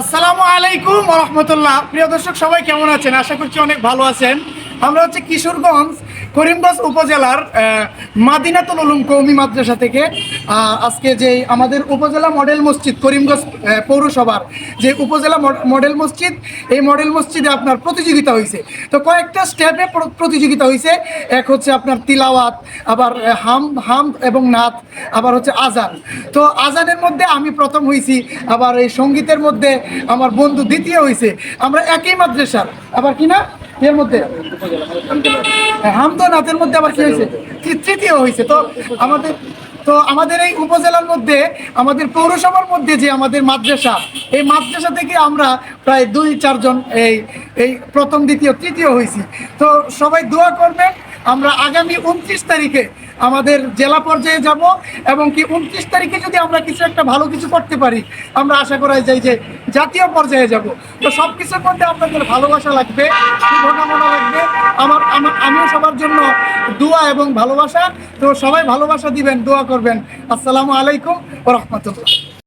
আসসালামু আলাইকুম রহমতুল্লাহ। প্রিয় দর্শক, সবাই কেমন আছেন? আশা করছি অনেক ভালো আছেন। আমরা হচ্ছে কিশোরগঞ্জ করিমগঞ্জ উপজেলার মাদিনাতুল উলুম কৌমি মাদ্রাসা থেকে আজকে যে আমাদের উপজেলা মডেল মসজিদ, করিমগঞ্জ পৌরসভার যে উপজেলা মডেল মসজিদ, এই মডেল মসজিদে আপনার প্রতিযোগিতা হয়েছে তো কয়েকটা স্টেপে প্রতিযোগিতা হয়েছে এক হচ্ছে আপনার তিলাওয়াত, আবার হাম হাম এবং নাথ আবার হচ্ছে আজান। তো আজানের মধ্যে আমি প্রথম হয়েছি আবার এই সঙ্গীতের মধ্যে আমার বন্ধু দ্বিতীয় হয়েছে আমরা একই মাদ্রাসার। আবার কি না? এর মধ্যে? হামদো নাথের মধ্যে আবার কি হয়েছে? তৃতীয় হয়েছে। তো আমাদের তো আমাদের এই উপজেলার মধ্যে আমাদের পৌরসভার মধ্যে যে আমাদের মাদ্রাসা এই মাদ্রাসা থেকে আমরা প্রায় দুই চারজন এই এই প্রথম দ্বিতীয় তৃতীয় হয়েছি। তো সবাই দোয়া করবেন আমরা আগামী উনত্রিশ তারিখে আমাদের জেলা পর্যায়ে যাব এবং কি উনত্রিশ তারিখে যদি আমরা কিছু একটা ভালো কিছু করতে পারি আমরা আশা করা যায় যে জাতীয় পর্যায়ে যাব। তো সব কিছুর মধ্যে আপনাদের ভালোবাসা লাগবে, শুভকামনা লাগবে। আমার আমিও সবার জন্য দোয়া এবং ভালোবাসা। তো সবাই ভালোবাসা দিবেন, দোয়া করবেন। আসসালামু আলাইকুম ও রহমতুল্লাহ।